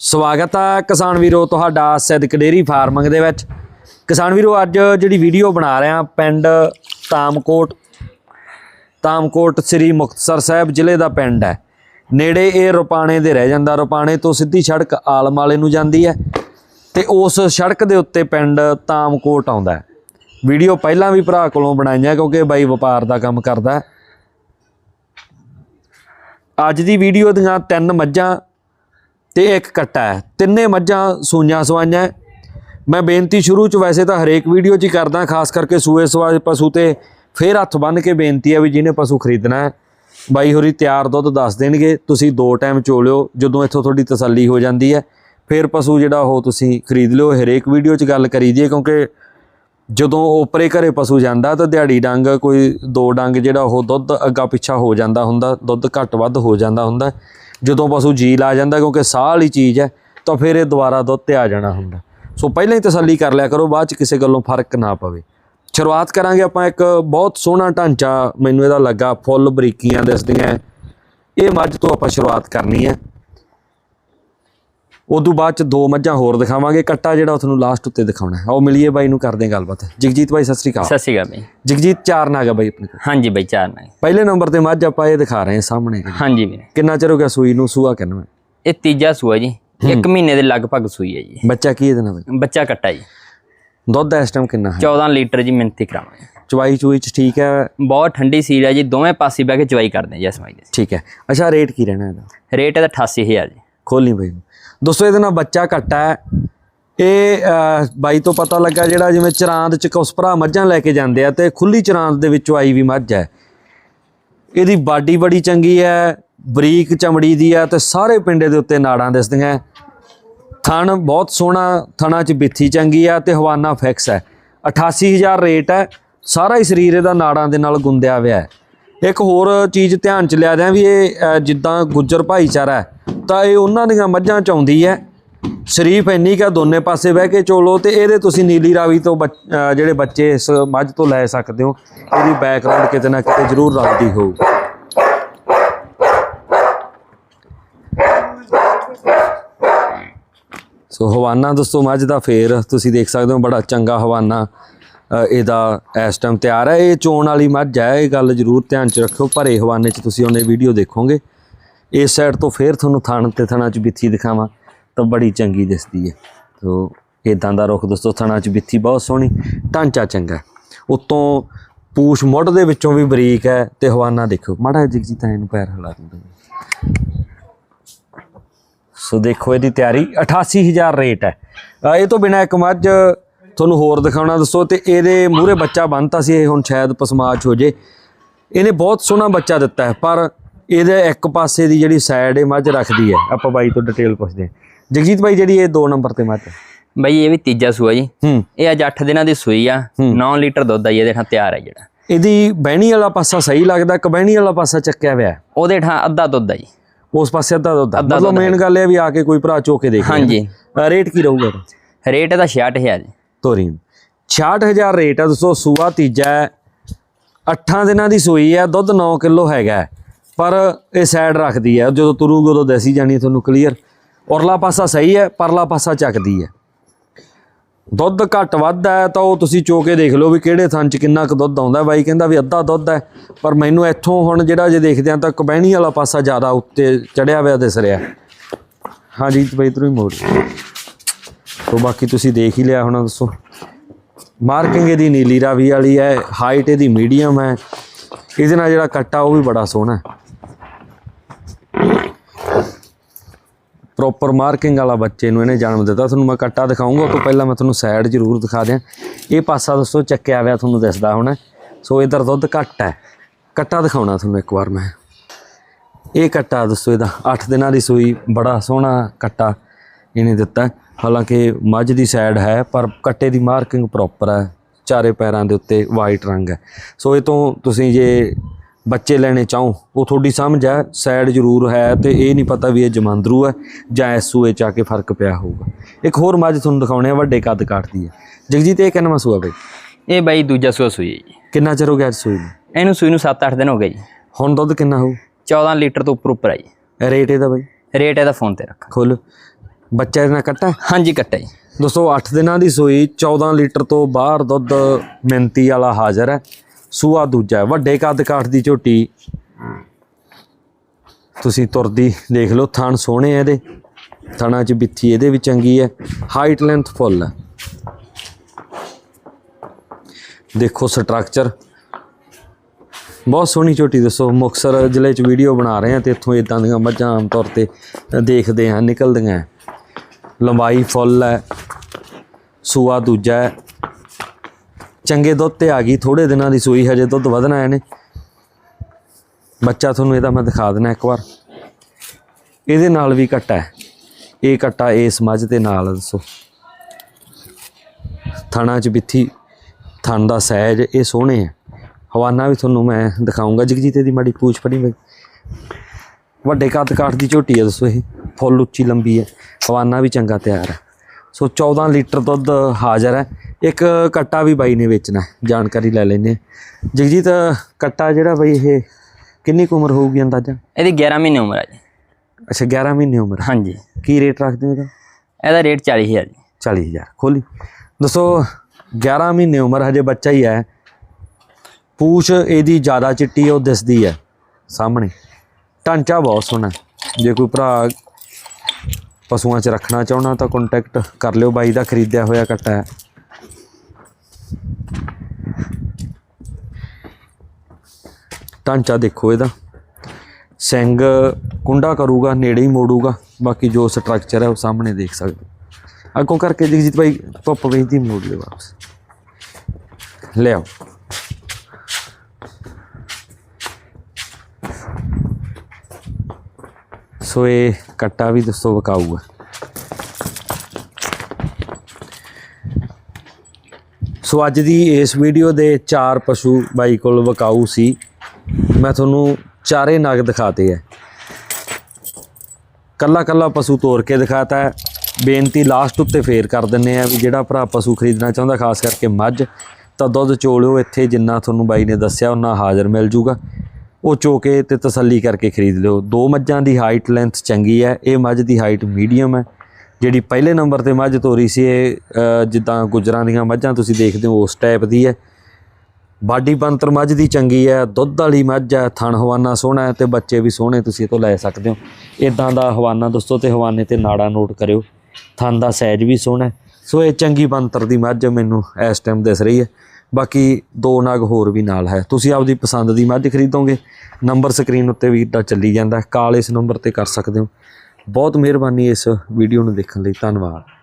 ਸਵਾਗਤ ਆ ਕਿਸਾਨ ਵੀਰੋ ਤੁਹਾਡਾ ਸਿੱਧਕ ਡੇਰੀ ਫਾਰਮਿੰਗ ਦੇ ਵਿੱਚ। ਕਿਸਾਨ ਵੀਰੋ, ਅੱਜ ਜਿਹੜੀ ਵੀਡੀਓ ਬਣਾ ਰਹੇ ਹਾਂ ਪਿੰਡ ਤਾਮਕੋਟ ਤਾਮਕੋਟ ਸ੍ਰੀ ਮੁਕਤਸਰ ਸਾਹਿਬ ਜ਼ਿਲ੍ਹੇ ਦਾ ਪਿੰਡ ਹੈ। ਨੇੜੇ ਇਹ ਰੁਪਾਣੇ ਦੇ ਰਹਿ ਜਾਂਦਾ। ਰੁਪਾਣੇ ਤੋਂ ਸਿੱਧੀ ਸੜਕ ਆਲਮ ਵਾਲੇ ਨੂੰ ਜਾਂਦੀ ਹੈ ਤੇ ਉਸ ਸੜਕ ਦੇ ਉੱਤੇ ਪਿੰਡ ਤਾਮਕੋਟ ਆਉਂਦਾ ਹੈ। ਵੀਡੀਓ ਪਹਿਲਾਂ ਵੀ ਭਰਾ ਕੋਲੋਂ ਬਣਾਈਆਂ ਕਿਉਂਕਿ ਬਾਈ ਵਪਾਰ ਦਾ ਕੰਮ ਕਰਦਾ ਅੱਜ ਦੀ ਵੀਡੀਓ ਦੀਆਂ ਤਿੰਨ ਮੱਝਾਂ ਤੇ ਇੱਕ ਕੱਟਾ ਹੈ। ਤਿੰਨੇ ਮੱਝਾਂ ਸੂਈਆਂ ਸਵਾਈਆਂ ਮੈਂ ਬੇਨਤੀ ਸ਼ੁਰੂ ਚ ਵੈਸੇ ਤਾਂ ਹਰੇਕ ਵੀਡੀਓ 'ਚ ਹੀ ਕਰਦਾ, ਖਾਸ ਕਰਕੇ ਸੂਏ ਸਵਾਏ ਪਸ਼ੂ ਤੇ ਫੇਰ ਹੱਥ ਬੰਨ ਕੇ ਬੇਨਤੀ ਹੈ ਵੀ ਜਿਹਨੇ ਪਸ਼ੂ ਖਰੀਦਣਾ ਹੈ, ਬਾਈ ਹੋਰੀ ਤਿਆਰ ਦੁੱਧ ਦੱਸ ਦੇਣਗੇ, ਤੁਸੀਂ ਦੋ ਟਾਈਮ ਚੋਲਿਓ, ਜਦੋਂ ਇੱਥੋਂ ਤੁਹਾਡੀ ਤਸੱਲੀ ਹੋ ਜਾਂਦੀ ਹੈ। ਫਿਰ ਪਸ਼ੂ ਜਿਹੜਾ ਉਹ ਤੁਸੀਂ ਖਰੀਦ ਲਿਓ, ਹਰੇਕ ਵੀਡੀਓ 'ਚ ਗੱਲ ਕਰੀ ਦੀ ਕਿਉਂਕਿ ਜਦੋਂ ਓਪਰੇ ਘਰੇ ਪਸ਼ੂ ਜਾਂਦਾ, ਤਾਂ ਦਿਹਾੜੀ ਡੰਗ ਕੋਈ ਦੋ ਡੰਗ ਜਿਹੜਾ ਉਹ ਦੁੱਧ ਅੱਗਾ ਪਿੱਛਾ ਹੋ ਜਾਂਦਾ ਹੁੰਦਾ, ਦੁੱਧ ਘੱਟ ਵੱਧ ਹੋ ਜਾਂਦਾ ਹੁੰਦਾ। ਜਦੋਂ ਪਸ਼ੂ ਜੀ ਲਾ ਜਾਂਦਾ ਕਿਉਂਕਿ ਸਾਹ ਵਾਲੀ ਚੀਜ਼ ਹੈ, ਤਾਂ ਫਿਰ ਇਹ ਦੁਬਾਰਾ ਦੁੱਧ ਤੇ ਆ ਜਾਣਾ ਹੁੰਦਾ। ਸੋ ਪਹਿਲਾਂ ਹੀ ਤਸੱਲੀ ਕਰ ਲਿਆ ਕਰੋ, ਬਾਅਦ ਚ ਕਿਸੇ ਗੱਲੋਂ ਫ਼ਰਕ ਨਾ ਪਵੇ। ਸ਼ੁਰੂਆਤ ਕਰਾਂਗੇ ਆਪਾਂ ਇੱਕ ਬਹੁਤ ਸੋਹਣਾ ਢਾਂਚਾ, ਮੈਨੂੰ ਇਹਦਾ ਲੱਗਾ ਫੁੱਲ ਬਰੀਕੀਆਂ ਦਿਸਦੀਆਂ। ਇਹ ਮੱਝ ਤੋਂ ਆਪਾਂ ਸ਼ੁਰੂਆਤ ਕਰਨੀ ਹੈ। ਉਦੋਂ ਬਾਅਦ ਚ ਦੋ ਮੱਝਾਂ ਹੋਰ ਦਿਖਾਵਾਂਗੇ। ਕੱਟਾ ਜਿਹੜਾ ਉਹ ਤੁਹਾਨੂੰ ਲਾਸਟ ਉੱਤੇ ਦਿਖਾਉਣਾ ਹੈ। ਆਓ ਮਿਲੀਏ ਬਾਈ ਨੂੰ ਕਰਦੇ ਹਾਂ ਗੱਲਬਾਤ। ਜਗਜੀਤ ਬਾਈ ਸਤਿ ਸ੍ਰੀ ਅਕਾਲ। ਸਤਿ ਸ਼੍ਰੀ ਅਕਾਲ ਬਈ। ਜਗਜੀਤ ਚਾਰ ਨਾਗਾ ਬਾਈ ਆਪਣੇ ਕੋਲ। ਹਾਂਜੀ ਬਈ ਚਾਰ ਨਾ ਪਹਿਲੇ ਨੰਬਰ ਤੇ ਮੱਝ ਆਪਾਂ ਇਹ ਦਿਖਾ ਰਹੇ ਹਾਂ ਸਾਹਮਣੇ। ਹਾਂਜੀ ਵੀਰੇ। ਕਿੰਨਾ ਚਿਰ ਹੋ ਗਿਆ ਸੂਈ ਨੂੰ? ਸੂਆ ਕਿੰਨਾ ਇਹ ਤੀਜਾ ਸੂਆ ਜੀ। ਇੱਕ ਮਹੀਨੇ ਦੇ ਲਗਭਗ ਸੂਈ ਹੈ ਜੀ। ਬੱਚਾ ਕੀ ਇਹਦੇ ਨਾਲ ਬਾਈ? ਬੱਚਾ ਕੱਟਾ ਜੀ। ਦੁੱਧ ਇਸ ਟਾਈਮ ਕਿੰਨਾ ਹੈ? 14 ਲੀਟਰ ਜੀ ਮਿੰਤੀ ਕਰਾਵਾਂਗੇ ਚਵਾਈ ਚੂਈ ਚ ਠੀਕ ਹੈ? ਬਹੁਤ ਠੰਡੀ ਸੀਲ ਹੈ ਜੀ। ਦੋਵੇਂ ਪਾਸੇ ਬਹਿ ਕੇ ਚਵਾਈ ਕਰਦੇ ਹਾਂ ਜੀ ਇਸ ਮਾਈ ਦੇ ਠੀਕ ਹੈ। ਅੱਛਾ ਰੇਟ ਕੀ ਰਹਿਣਾ ਇਹਦਾ? ਰੇਟ ਇਹਦਾ 88000 ਜੀ। ਖੋਲੀ ਬਾਈ। ਦੋਸਤੋ, ਇਹਦੇ ਨਾਲ ਬੱਚਾ ਘੱਟਾ ਹੈ। ਇਹ ਬਾਈ ਤੋਂ ਪਤਾ ਲੱਗਾ ਜਿਹੜਾ ਜਿਵੇਂ ਚਰਾਂਦ ਚ ਕੁਸ ਭਰਾ ਮੱਝਾਂ ਲੈ ਕੇ ਜਾਂਦੇ ਆ ਤੇ ਖੁੱਲੀ ਚਰਾਂਦ ਦੇ ਵਿੱਚੋਂ ਆਈ ਵੀ ਮੱਝ ਹੈ। ਇਹਦੀ ਬਾਡੀ ਬੜੀ ਚੰਗੀ ਹੈ, ਬਰੀਕ ਚਮੜੀ ਦੀ ਹੈ ਤੇ ਸਾਰੇ ਪਿੰਡੇ ਦੇ ਉੱਤੇ ਨਾੜਾਂ ਦਿਸਦੀਆਂ ਥਣ ਬਹੁਤ ਸੋਹਣਾ, ਥਣਾ ਚ ਬਿੱਥੀ ਚੰਗੀ ਆ ਤੇ ਹਵਾਨਾ ਫਿਕਸ ਹੈ। 88000 ਰੇਟ ਹੈ, ਸਾਰਾ ਹੀ ਸਰੀਰ ਇਹਦਾ ਨਾੜਾਂ ਦੇ ਨਾਲ ਗੁੰਦਿਆ ਹੋਇਆ ਹੈ। ਇੱਕ ਹੋਰ ਚੀਜ਼ ਧਿਆਨ ਚ ਲਿਆ ਦਿਆਂ ਵੀ ਇਹ ਜਿੱਦਾਂ ਗੁੱਜਰ ਭਾਈਚਾਰਾ ਹੈ ਤਾਂ ਇਹ ਉਹਨਾਂ ਦੀਆਂ ਮੱਝਾਂ ਚ ਆਉਂਦੀ ਹੈ। ਸ਼ਰੀਫ ਇੰਨੀ ਕਾ ਦੋਨੇ ਪਾਸੇ ਬਹਿ ਕੇ ਚੋਲੋ ਤੇ ਇਹਦੇ ਤੁਸੀਂ ਨੀਲੀ ਰਾਵੀ ਤੋਂ ਬੱਚ- ਜਿਹੜੇ ਬੱਚੇ ਇਸ ਮੱਝ ਤੋਂ ਲੈ ਸਕਦੇ ਹੋ, ਇਹਦੀ ਬੈਕਗ੍ਰਾਉਂਡ ਕਿਤੇ ਨਾ ਕਿਤੇ ਜ਼ਰੂਰ ਰਲਦੀ ਹੋਊ। ਸੋ ਹਵਾਨਾ ਦੋਸਤੋ ਮੱਝ ਦਾ ਫੇਰ, ਤੁਸੀਂ ਦੇਖ ਸਕਦੇ ਹੋ ਬੜਾ ਚੰਗਾ ਹਵਾਨਾ ਇਹਦਾ ਇਸ ਟਾਈਮ ਤਿਆਰ ਹੈ। ਇਹ ਚੋਣ ਵਾਲੀ ਮੱਝ ਹੈ, ਇਹ ਗੱਲ ਜ਼ਰੂਰ ਧਿਆਨ ਚ ਰੱਖਿਓ ਭਰੇ ਹਵਾਨੇ ਚ ਤੁਸੀਂ ਉਹਨੇ ਵੀਡੀਓ ਦੇਖੋਗੇ। ਇਸ ਸਾਈਡ ਤੋਂ ਫੇਰ ਤੁਹਾਨੂੰ ਥਣ ਤੇ ਥਣਾ ਚ ਬਿੱਥੀ ਦਿਖਾਵਾਂ, ਤਾਂ ਬੜੀ ਚੰਗੀ ਦਿਸਦੀ ਹੈ। ਸੋ ਇਦਾਂ ਦਾ ਰੁੱਖ ਦੋਸਤੋ ਥਣਾ ਚ ਬਿੱਥੀ ਬਹੁਤ ਸੋਹਣੀ, ਢਾਂਚਾ ਚੰਗਾ ਹੈ। ਉੱਤੋਂ ਪੂਛ ਮੁੱਢ ਦੇ ਵਿੱਚੋਂ ਵੀ ਬਰੀਕ ਹੈ, ਤੇ ਹਵਾਨਾ ਦੇਖੋ। ਮਾੜਾ ਜਿਹਾ ਜਗਜੀਤ ਐ ਨੂੰ ਪੈਰ ਹਿਲਾ ਦਿੰਦਾ ਸੋ ਦੇਖੋ ਇਹਦੀ ਤਿਆਰੀ 88000 ਰੇਟ ਹੈ। ਇਹ ਤੋਂ ਬਿਨਾ ਇੱਕ ਮੱਝ, ਤੁਹਾਨੂੰ ਹੋਰ ਦਿਖਾਉਣਾ ਦੱਸੋ, ਤੇ ਇਹਦੇ ਮੂਹਰੇ ਬੱਚਾ ਬੰਨਤਾ ਸੀ, ਇਹ ਹੁਣ ਸ਼ਾਇਦ ਪਸਮਾਚ ਹੋ ਜੇ। ਇਹਨੇ ਬਹੁਤ ਸੋਹਣਾ ਬੱਚਾ ਦਿੱਤਾ ਹੈ, ਪਰ ਇਹਦੇ ਇੱਕ ਪਾਸੇ ਦੀ ਜਿਹੜੀ ਸਾਈਡ ਇਹ ਮੱਝ ਰੱਖਦੀ ਹੈ। ਆਪਾਂ ਬਾਈ ਤੋਂ ਡਿਟੇਲ ਪੁੱਛਦੇ ਹਾਂ। ਜਗਜੀਤ ਬਾਈ ਜਿਹੜੀ ਇਹ 2 ਨੰਬਰ ਤੇ ਮੱਝ ਹੈ। ਬਈ ਇਹ ਵੀ ਤੀਜਾ ਸੂਆ ਜੀ। ਇਹ ਅੱਜ 8 ਦਿਨਾਂ ਦੀ ਸੂਈ ਆ। 9 ਲੀਟਰ ਦੁੱਧ ਆ ਜੀ ਇਹਦੇ ਨਾਲ ਤਿਆਰ ਹੈ ਜਿਹੜਾ। ਇਹਦੀ ਬਹਿਣੀ ਵਾਲਾ ਪਾਸਾ ਸਹੀ ਲੱਗਦਾ ਕਬਹਿਣੀ ਵਾਲਾ ਪਾਸਾ ਚੱਕਿਆ ਹੋਇਆ। ਉਹਦੇ ਠਾਂ ਅੱਧਾ ਦੁੱਧ ਆ ਜੀ। ਉਸ ਪਾਸੇ ਅੱਧਾ ਦੁੱਧ ਮਤਲਬ ਮੇਨ ਗੱਲ ਇਹ ਵੀ ਆ ਕੇ ਕੋਈ ਭਰਾ ਚੋ ਕੇ ਦੇਖ ਹਾਂਜੀ। ਰੇਟ ਕੀ ਰਹੂਗਾ? ਰੇਟ ਇਹਦਾ 66000 ਜੀ। ਤੋਰੀ। 66000 ਰੇਟ ਹੈ ਦੋਸਤੋ ਸੂਆ ਤੀਜਾ ਹੈ। 8 ਦਿਨਾਂ ਦੀ ਸੂਈ ਹੈ ਦੁੱਧ 9 ਕਿਲੋ ਹੈਗਾ। ਪਰ ਇਹ ਸਾਈਡ ਰੱਖਦੀ ਹੈ। ਜਦੋਂ ਤੁਰੂਗੀ ਉਦੋਂ ਦੱਸੀ ਜਾਣੀ ਤੁਹਾਨੂੰ ਕਲੀਅਰ ਔਰਲਾ ਪਾਸਾ ਸਹੀ ਹੈ, ਪਰਲਾ ਪਾਸਾ ਚੱਕਦੀ ਹੈ। ਦੁੱਧ ਘੱਟ ਵੱਧ ਹੈ ਤਾਂ ਉਹ ਤੁਸੀਂ ਚੋ ਕੇ ਦੇਖ ਲਓ ਵੀ ਕਿਹੜੇ ਥਾਂ ਚ ਕਿੰਨਾ ਕੁ ਦੁੱਧ ਆਉਂਦਾ। ਬਾਈ ਕਹਿੰਦਾ ਵੀ ਅੱਧਾ ਦੁੱਧ ਹੈ, ਪਰ ਮੈਨੂੰ ਇੱਥੋਂ ਹੁਣ ਜਿਹੜਾ ਜੇ ਦੇਖਦੇ ਆ ਤਾਂ ਕਬਹਿਣੀ ਵਾਲਾ ਪਾਸਾ ਜ਼ਿਆਦਾ ਉੱਤੇ ਚੜਿਆ ਹੋਇਆ ਦਿਸ ਰਿਹਾ। ਹਾਂਜੀ ਬਈ ਇਧਰੋਂ ਹੀ ਮੋੜ। ਸੋ ਬਾਕੀ ਤੁਸੀਂ ਦੇਖ ਹੀ ਲਿਆ ਹੋਣਾ ਦੱਸੋ। ਮਾਰਕਿੰਗ ਇਹਦੀ ਨੀਲੀ ਰਾਵੀ ਵਾਲੀ ਹੈ ਹਾਈਟ ਇਹਦੀ ਮੀਡੀਅਮ ਹੈ। ਇਹਦੇ ਨਾਲ ਜਿਹੜਾ ਕੱਟਾ ਉਹ ਵੀ ਬੜਾ ਸੋਹਣਾ ਹੈ। ਪ੍ਰੋਪਰ ਮਾਰਕਿੰਗ ਵਾਲਾ ਬੱਚੇ ਨੂੰ ਇਹਨੇ ਜਨਮ ਦਿੱਤਾ। ਤੁਹਾਨੂੰ ਮੈਂ ਕੱਟਾ ਦਿਖਾਉਂਗਾ, ਉਹ ਤੋਂ ਪਹਿਲਾਂ ਮੈਂ ਤੁਹਾਨੂੰ ਸਾਈਡ ਜ਼ਰੂਰ ਦਿਖਾ ਦਿਆਂ। ਇਹ ਪਾਸਾ ਦੱਸੋ ਚੱਕਿਆ ਹੋਇਆ ਤੁਹਾਨੂੰ ਦਿਸਦਾ ਹੋਣਾ। ਸੋ ਇਧਰ ਦੁੱਧ ਘੱਟ ਹੈ। ਕੱਟਾ ਦਿਖਾਉਣਾ ਤੁਹਾਨੂੰ ਇੱਕ ਵਾਰ ਮੈਂ। ਇਹ ਕੱਟਾ ਦੱਸੋ ਇਹਦਾ 8 ਦਿਨਾਂ ਦੀ ਸੂਈ, ਬੜਾ ਸੋਹਣਾ ਕੱਟਾ ਇਹਨੇ ਦਿੱਤਾ। ਹਾਲਾਂਕਿ ਮੱਝ ਦੀ ਸਾਈਡ ਹੈ, ਪਰ ਕੱਟੇ ਦੀ ਮਾਰਕਿੰਗ ਪ੍ਰੋਪਰ ਹੈ। ਚਾਰੇ ਪੈਰਾਂ ਦੇ ਉੱਤੇ ਵਾਈਟ ਰੰਗ ਹੈ। ਸੋ ਇਹ ਤੋਂ ਤੁਸੀਂ ਜੇ ਬੱਚੇ ਲੈਣੇ ਚਾਹੋ। ਉਹ ਤੁਹਾਡੀ ਸਮਝ ਹੈ ਸਾਈਡ ਜ਼ਰੂਰ ਹੈ ਤੇ ਇਹ ਨਹੀਂ ਪਤਾ ਵੀ ਇਹ ਜਮਾਂਦਰੂ ਹੈ ਜਾਂ ਇਸ ਸੂਏ ਚ ਆ ਕੇ ਫ਼ਰਕ ਪਿਆ ਹੋਊਗਾ। ਇੱਕ ਹੋਰ ਮੱਝ ਤੁਹਾਨੂੰ ਦਿਖਾਉਣੇ ਆ ਵੱਡੇ ਕੱਦ ਕਾਟਦੀ ਹੈ। ਜਗਜੀਤ ਇਹ ਕਿੰਨਾ ਸੂਆ ਬਈ? ਇਹ ਬਾਈ ਦੂਜਾ ਸੂਆ ਸੂਈ ਹੈ ਜੀ। ਕਿੰਨਾ ਚਿਰ ਹੋ ਗਿਆ ਸੂਈ ਨੂੰ? ਇਹਨੂੰ ਸੂਈ ਨੂੰ 7-8 ਦਿਨ ਹੋ ਗਏ ਜੀ। ਹੁਣ ਦੁੱਧ ਕਿੰਨਾ ਹੋਊ? 14 ਲੀਟਰ ਤੋਂ ਉੱਪਰ ਉੱਪਰ ਆ ਜੀ। ਰੇਟ ਇਹਦਾ ਬਈ? ਰੇਟ ਇਹਦਾ ਫੋਨ ਤੇ ਰੱਖ। ਖੋਲ ਬੱਚਾ ਇਹਦੇ ਕੱਟਾ? ਹਾਂਜੀ ਕੱਟਾ ਜੀ। ਦੋਸਤੋ 8 ਦਿਨਾਂ ਦੀ ਸੂਈ 14 ਲੀਟਰ ਤੋਂ ਬਾਹਰ ਦੁੱਧ ਮਿੰਤੀ ਵਾਲਾ ਹਾਜ਼ਰ ਹੈ। ਸੂਆ ਦੂਜਾ ਵੱਡੇ ਕੱਦ ਕਾਠ ਦੀ ਝੋਟੀ। ਤੁਸੀਂ ਤੁਰਦੀ ਦੇਖ ਲਓ, ਥਣ ਸੋਹਣੇ ਆ ਇਹਦੇ। ਥਣਾ 'ਚ ਬਿੱਥੀ ਇਹਦੇ ਵੀ ਚੰਗੀ ਹੈ। ਹਾਈਟ ਲੈਂਥ ਫੁੱਲ ਹੈ। ਦੇਖੋ ਸਟਰਕਚਰ ਬਹੁਤ ਸੋਹਣੀ ਝੋਟੀ ਦੱਸੋ। ਮੁਕਸਰ ਜ਼ਿਲ੍ਹੇ 'ਚ ਵੀਡੀਓ ਬਣਾ ਰਹੇ ਆ ਤੇ ਇੱਥੋਂ ਇਦਾਂ ਦੀਆਂ ਮੱਝਾਂ ਆਮ ਤੌਰ ਤੇ ਦੇਖਦੇ ਆ ਨਿਕਲਦੀਆਂ ਲੰਬਾਈ ਫੁੱਲ ਹੈ। ਸੂਆ ਦੂਜਾ ਹੈ। ਚੰਗੇ ਦੁੱਧ ਤੇ ਆ ਗਈ ਥੋੜੇ ਦਿਨਾਂ ਦੀ ਸੂਈ ਹਜੇ ਦੁੱਧ ਵਧਣਾ ਇਹਨੇ। ਬੱਚਾ ਤੁਹਾਨੂੰ ਇਹਦਾ ਮੈਂ ਦਿਖਾ ਦਿੰਦਾ ਇੱਕ ਵਾਰ। ਇਹਦੇ ਨਾਲ ਵੀ ਕੱਟਾ ਹੈ। ਇਹ ਕੱਟਾ ਇਸ ਮੱਝ ਦੇ ਨਾਲ, ਦੱਸੋ। ਥਣਾ ਚ ਬਿੱਥੀ ਥਣ ਦਾ ਸਹਿਜ, ਇਹ ਸੋਹਣੇ ਹੈ। ਹਵਾਨਾ ਵੀ ਤੁਹਾਨੂੰ ਮੈਂ ਦਿਖਾਉਂਗਾ। ਜਗਜੀਤ ਦੀ ਮਾੜੀ ਪੂਛ ਫੜੀ ਹੋਈ ਵੱਡੇ ਕੱਦ ਕਾਠ ਦੀ ਝੋਟੀ ਹੈ, ਦੱਸੋ ਇਹ। ਫੁੱਲ ਉੱਚੀ ਲੰਬੀ ਹੈ। ਹਵਾਨਾ ਵੀ ਚੰਗਾ ਤਿਆਰ ਹੈ। ਸੋ 14 ਲੀਟਰ ਦੁੱਧ ਹਾਜ਼ਰ ਹੈ। ਇੱਕ ਕੱਟਾ ਵੀ ਬਾਈ ਨੇ ਵੇਚਣਾ ਜਾਣਕਾਰੀ ਲੈ ਲੈਨੇ। ਜਗਜੀਤ ਕੱਟਾ ਜਿਹੜਾ ਬਈ ਇਹ ਕਿੰਨੀ ਕੁ ਉਮਰ ਹੋਊਗੀ ਅੰਦਾਜ਼ਾ? ਇਹਦੀ 11 ਮਹੀਨੇ ਉਮਰ ਹੈ ਜੀ। ਅੱਛਾ 11 ਮਹੀਨੇ ਉਮਰ ਹਾਂਜੀ। ਕੀ ਰੇਟ ਰੱਖਦੇ ਹੋ ਇਹਦਾ? ਇਹਦਾ ਰੇਟ 40000 ਜੀ। 40000 ਖੋਲੀ। ਦੱਸੋ 11 ਮਹੀਨੇ ਉਮਰ ਹਜੇ ਬੱਚਾ ਹੀ ਹੈ। ਪੂਛ ਇਹਦੀ ਜ਼ਿਆਦਾ ਚਿੱਟੀ ਉਹ ਦਿਸਦੀ ਹੈ। ਸਾਹਮਣੇ। ਢਾਂਚਾ ਬਹੁਤ ਸੋਹਣਾ। ਜੇ ਕੋਈ ਭਰਾ ਪਸ਼ੂਆਂ 'ਚ ਰੱਖਣਾ ਚਾਹੁੰਦਾ ਤਾਂ ਕੰਟੈਕਟ ਕਰ ਲਿਓ ਬਾਈ ਦਾ, ਖਰੀਦਿਆ ਹੋਇਆ ਕੱਟਾ ਹੈ। ਢਾਂਚਾ ਦੇਖੋ ਇਹਦਾ। ਸਿੰਘ ਕੁੰਡਾ ਕਰੂਗਾ, ਨੇੜੇ ਹੀ ਮੋੜੂਗਾ, ਬਾਕੀ ਜੋ ਸਟਰਕਚਰ ਹੈ ਉਹ ਸਾਹਮਣੇ ਦੇਖ ਸਕਦੇ ਹੋ। ਅੱਗੋਂ ਕਰਕੇ ਜਗਜੀਤ ਭਾਈ ਧੁੱਪ ਵੇਚਦੀ ਮੋੜ ਲਿਓ ਵਾਪਸ। ਲੈ ਆਓ ਸੋ ਇਹ ਕੱਟਾ ਵੀ ਦੱਸੋ ਵਿਕਾਊ ਹੈ ਸੋ ਅੱਜ ਦੀ ਇਸ ਵੀਡੀਓ ਦੇ ਚਾਰ ਪਸ਼ੂ ਬਾਈ ਕੋਲ ਵਿਕਾਊ ਸੀ। ਮੈਂ ਤੁਹਾਨੂੰ ਚਾਰੇ ਨਗ ਦਿਖਾਤੇ ਹੈ ਕੱਲਾ ਕੱਲਾ ਪਸ਼ੂ ਤੋੜ ਕੇ ਦਿਖਾਤਾ ਹੈ। ਬੇਨਤੀ ਲਾਸਟ ਉੱਤੇ ਫੇਰ ਕਰ ਦਿੰਨੇ ਆ ਵੀ ਜਿਹੜਾ ਭਰਾ ਪਸ਼ੂ ਖਰੀਦਣਾ ਚਾਹੁੰਦਾ, ਖਾਸ ਕਰਕੇ ਮੱਝ, ਤਾਂ ਦੁੱਧ ਚੋਲਿਓ ਇੱਥੇ ਜਿੰਨਾ ਤੁਹਾਨੂੰ ਬਾਈ ਨੇ ਦੱਸਿਆ ਉਹਨਾਂ ਹਾਜ਼ਰ ਮਿਲ ਜੂਗਾ। ਉਹ ਚੋ ਕੇ ਤੇ ਤਸੱਲੀ ਕਰਕੇ ਖਰੀਦ ਲਿਓ। ਦੋ ਮੱਝਾਂ ਦੀ ਹਾਈਟ ਲੈਂਥ ਚੰਗੀ ਹੈ, ਇਹ ਮੱਝ ਦੀ ਹਾਈਟ ਮੀਡੀਅਮ ਹੈ। ਜਿਹੜੀ ਪਹਿਲੇ ਨੰਬਰ ਤੇ ਮੱਝ ਤੋਰੀ ਸੀ, ਇਹ ਜਿੱਦਾਂ ਗੁਜਰਾਂ ਦੀਆਂ ਮੱਝਾਂ ਤੁਸੀਂ ਦੇਖਦੇ ਹੋ, ਉਸ ਟਾਈਪ ਦੀ ਹੈ। ਬਾਡੀ ਬੰਤਰ ਮੱਝ ਦੀ ਚੰਗੀ ਹੈ, ਦੁੱਧ ਵਾਲੀ ਮੱਝ ਹੈ, ਥਣ ਹਵਾਨਾ ਸੋਹਣਾ ਹੈ ਤੇ ਬੱਚੇ ਵੀ ਸੋਹਣੇ ਤੁਸੀਂ ਇਹ ਤੋਂ ਲੈ ਸਕਦੇ ਹੋ। ਇਦਾਂ ਦਾ ਹਵਾਨਾ ਦੋਸਤੋ ਤੇ ਹਵਾਨੇ ਤੇ ਨਾੜਾ ਨੋਟ ਕਰਿਓ। ਥਣ ਦਾ ਸਾਈਜ਼ ਵੀ ਸੋਹਣਾ ਸੋ ਇਹ ਚੰਗੀ ਬੰਤਰ ਦੀ ਮੱਝ ਮੈਨੂੰ ਇਸ ਟਾਈਮ ਦਿਸ ਰਹੀ ਹੈ। ਬਾਕੀ ਦੋ ਨਗ ਹੋਰ ਵੀ ਨਾਲ ਹੈ। ਤੁਸੀਂ ਆਪਦੀ ਪਸੰਦ ਦੀ ਮੱਝ ਖਰੀਦੋਗੇ। ਨੰਬਰ ਸਕਰੀਨ ਉੱਤੇ ਵੀਰ ਦਾ ਚੱਲੀ ਜਾਂਦਾ। ਕਾਲ ਇਸ ਨੰਬਰ ਤੇ ਕਰ ਸਕਦੇ ਹੋ। ਬਹੁਤ ਮਿਹਰਬਾਨੀ ਇਸ ਵੀਡੀਓ ਨੂੰ ਦੇਖਣ ਲਈ। ਧੰਨਵਾਦ।